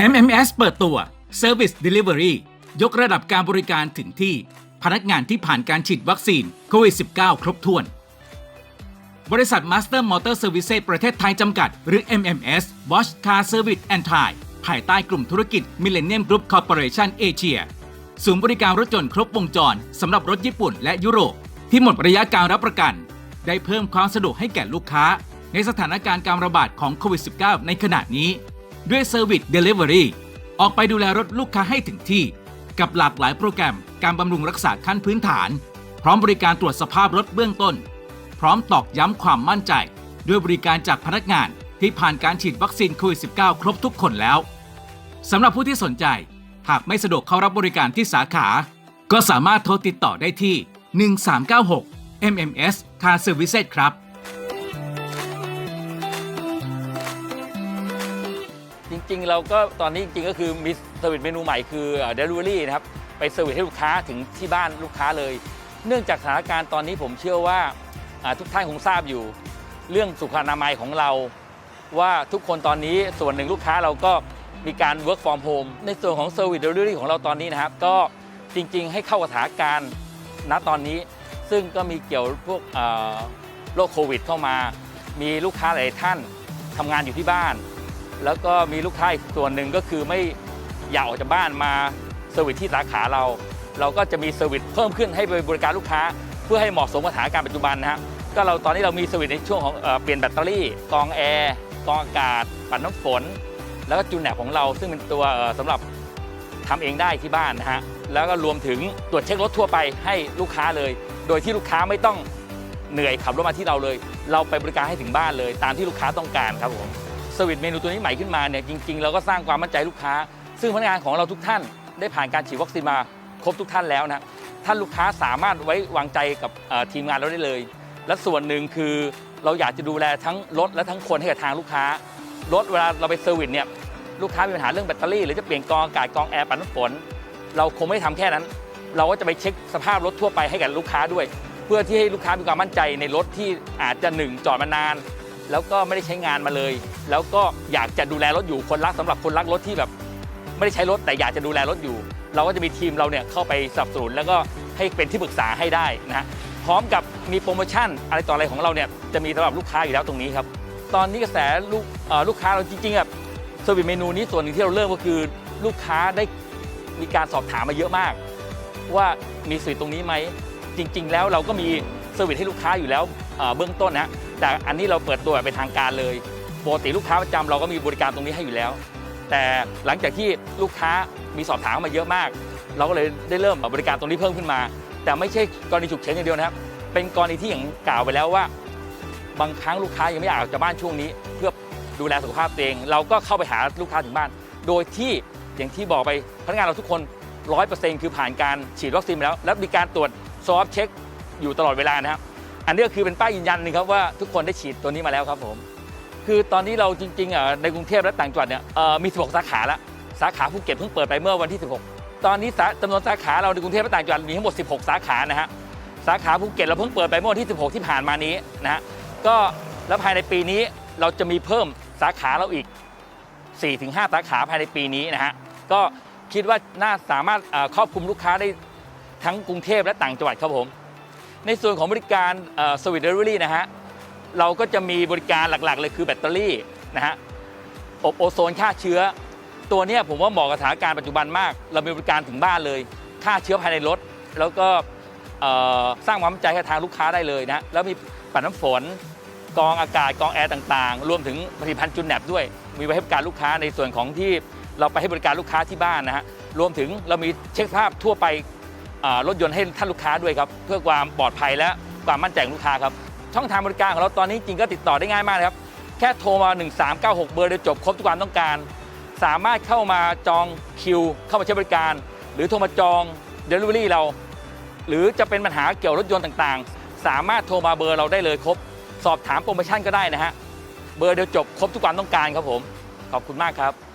MMS เปิดตัว Service Delivery ยกระดับการบริการถึงที่ พนักงานที่ผ่านการฉีดวัคซีนโควิด -19 ครบถ้วน บริษัท Master Motor Services ประเทศไทยจำกัด หรือ MMS Bosch Car Service and Thai ภายใต้กลุ่มธุรกิจ Millennium Group Corporation Asia ศูนย์บริการรถยนต์ครบวงจรสำหรับรถญี่ปุ่นและยุโรป ที่หมดระยะการรับประกัน ได้เพิ่มความสะดวกให้แก่ลูกค้า ในสถานการณ์การระบาดของโควิด -19 ในขณะนี้ ด้วย Service Delivery ออกไปดูแลรถลูกค้าให้ถึงที่ กับหลากหลายโปรแกรมการบำรุงรักษาขั้นพื้นฐาน พร้อมบริการตรวจสภาพรถเบื้องต้น พร้อมตอกย้ำความมั่นใจ ด้วยบริการจากพนักงานที่ผ่านการฉีดวัคซีนโควิด -19 ครบทุกคนแล้วสำหรับผู้ที่สนใจ หากไม่สะดวกเข้ารับบริการที่สาขา ก็สามารถโทรติดต่อได้ที่ 1396 MMS Car Services ครับ จริงๆ เราก็ตอนนี้จริงๆ ก็คือมีเซอร์วิสเมนูใหม่คือเดลิเวอรี่นะครับ ไปเซอร์วิสให้ลูกค้าถึงที่บ้านลูกค้าเลย เนื่องจากสถานการณ์ตอนนี้ผมเชื่อว่าทุกท่านคงทราบอยู่ เรื่องสุขอนามัยของเรา ว่าทุกคนตอนนี้ส่วนหนึ่งลูกค้าเราก็มีการ work from home ในส่วนของ Service Delivery ของเราตอนนี้นะครับ ก็จริงๆ ให้เข้ากับสถานการณ์ณตอนนี้ ซึ่งก็มีเกี่ยวพวกโรคโควิดเข้ามา มีลูกค้าหลายท่านทำงานอยู่ที่บ้าน แล้วก็มีลูกค้าอีกส่วนหนึ่งก็คือไม่อยากออกจากบ้านมาเซอร์วิสที่สาขาเรา เราก็จะมีเซอร์วิสเพิ่มขึ้นให้บริการลูกค้า เพื่อให้เหมาะสมกับสถานการณ์ปัจจุบันนะฮะก็เราตอนนี้เรามีเซอร์วิสในช่วงของเอเปลี่ยนแบตเตอรี่กองแอร์กองอากาศ ปัดน้ำฝน แล้วก็จูนแหนบของเราซึ่งเป็นตัวเอ่อสำหรับทำเองได้ที่บ้านนะฮะแล้วก็รวมถึงตรวจเช็ครถทั่วไปให้ลูกค้าเลย โดยที่ลูกค้าไม่ต้องเหนื่อยขับรถมาที่เราเลย เราไปบริการให้ถึงบ้านเลย ตามที่ลูกค้าต้องการครับผม สวิตเมนูตัวนี้ใหม่ขึ้นมาเนี่ยจริงๆเราก็สร้างความมั่นใจลูกค้า ซึ่งพนักงานของเราทุกท่านได้ผ่านการฉีดวัคซีนมาครบทุกท่านแล้วนะท่านลูกค้าสามารถไว้วางใจกับทีมงานเราได้เลย และส่วนหนึ่งคือเราอยากจะดูแลทั้งรถและทั้งคนให้กับทางลูกค้ารถเวลาเราไปเซอร์วิสเนี่ยลูกค้ามีปัญหาเรื่องแบตเตอรี่หรือจะเปลี่ยนกองอากาศกองแอร์ปัดน้ำฝนเราคงไม่ทำแค่นั้น เราก็จะไปเช็คสภาพรถทั่วไปให้กับลูกค้าด้วย เพื่อที่ให้ลูกค้ามีความมั่นใจในรถที่อาจจะหนึ่งจอดมานาน แล้วก็ไม่ได้ใช้งานมาเลย แล้วก็อยากจะดูแลรถอยู่คนรักสำหรับคนรักรถที่แบบไม่ได้ใช้รถแต่อยากจะดูแลรถอยู่ เราก็จะมีทีมเราเนี่ยเข้าไปสนับสนุนแล้วก็ให้เป็นที่ปรึกษาให้ได้นะพร้อมกับมีโปรโมชั่นอะไรต่ออะไรของเราเนี่ยจะมีสำหรับลูกค้าอยู่แล้วตรงนี้ครับตอนนี้กระแสลูกลูกค้าเราจริงๆอะเซอร์วิสเมนูนี้ส่วนหนึ่งที่เราเริ่มก็คือลูกค้าได้มีการสอบถามมาเยอะมาก ว่ามีสื่อตรงนี้ไหมจริง ๆ แล้วเราก็มีเซอร์วิสให้ลูกค้าอยู่แล้วเบื้องต้นนะ แต่อันนี้เราเปิดตัวแบบเป็นทางการเลยปกติลูกค้าประจำเราก็มีบริการตรงนี้ให้อยู่แล้ว แต่หลังจากที่ลูกค้ามีสอบถามมาเยอะมาก เราก็เลยได้เริ่มบริการตรงนี้เพิ่มขึ้นมา แต่ไม่ใช่กรณีฉุกเฉินอย่างเดียวนะครับ เป็นกรณีที่อย่างกล่าวไปแล้วว่า บางครั้งลูกค้ายังไม่อยากออกจากบ้านช่วงนี้ เพื่อดูแลสุขภาพตัวเอง เราก็เข้าไปหาลูกค้าถึงบ้าน โดยที่อย่างที่บอกไปพนักงานเราทุกคนร้อยเปอร์เซ็นต์คือผ่านการฉีดวัคซีนแล้ว และมีการตรวจซอฟเช็คอยู่ตลอดเวลานะครับ อันนี้ก็คือเป็นป้ายยืนยันหนึ่งครับว่าทุกคนได้ฉีดตัวนี้มาแล้วครับผม คือตอนนี้เราจริงๆอะในกรุงเทพและต่างจังหวัดเนี่ยเอ่อมี 16 สาขาแล้วสาขาภูเก็ตเพิ่งเปิดไปเมื่อวันที่ 16 ตอนนี้สาจำนวนสาขาเราในกรุงเทพและต่างจังหวัดมีทั้งหมด 16 สาขานะฮะสาขาภูเก็ตเราเพิ่งเปิดไปเมื่อวันที่ 16 ที่ผ่านมานี้นะฮะก็แล้วภายในปีนี้เราจะมีเพิ่มสาขาเราอีก 4-5 สาขาภายในปีนี้นะฮะก็คิดว่าน่าสามารถเอ่อครอบคลุมลูกค้าได้ทั้งกรุงเทพและต่างจังหวัดครับผม ในส่วนของบริการสวิตเดอรี่นะฮะเราก็จะมีบริการหลักๆ เลยคือแบตเตอรี่นะฮะอบโอโซนฆ่าเชื้อ ตัวนี้ผมว่าเหมาะกับสถานการณ์ปัจจุบันมาก เรามีบริการถึงบ้านเลยฆ่าเชื้อภายในรถ แล้วก็สร้างความมั่นใจให้ทางลูกค้าได้เลยนะแล้วมีปัดน้ำฝนกองอากาศกองแอร์ต่างๆ รวมถึงผลิตภัณฑ์จุนแหนบด้วย มีไว้ให้บริการลูกค้าในส่วนของที่เราไปให้บริการลูกค้าที่บ้านนะฮะรวมถึงเรามีเช็คภาพทั่วไป รถยนต์ให้ท่านลูกค้าด้วยครับ เพื่อความปลอดภัยและความมั่นใจของลูกค้าครับ ช่องทางบริการของเราตอนนี้จริงก็ติดต่อได้ง่ายมากนะครับ แค่โทรมา 1396 เบอร์เดียวจบครบทุกความต้องการ สามารถเข้ามาจองคิว เข้ามาใช้บริการ หรือโทรมาจอง Delivery เรา หรือจะเป็นปัญหาเกี่ยวรถยนต์ต่างๆ สามารถโทรมาเบอร์เราได้เลยครบ สอบถามโปรโมชั่นก็ได้นะฮะเบอร์เดียวจบครบทุกความต้องการครับผมขอบคุณมากครับ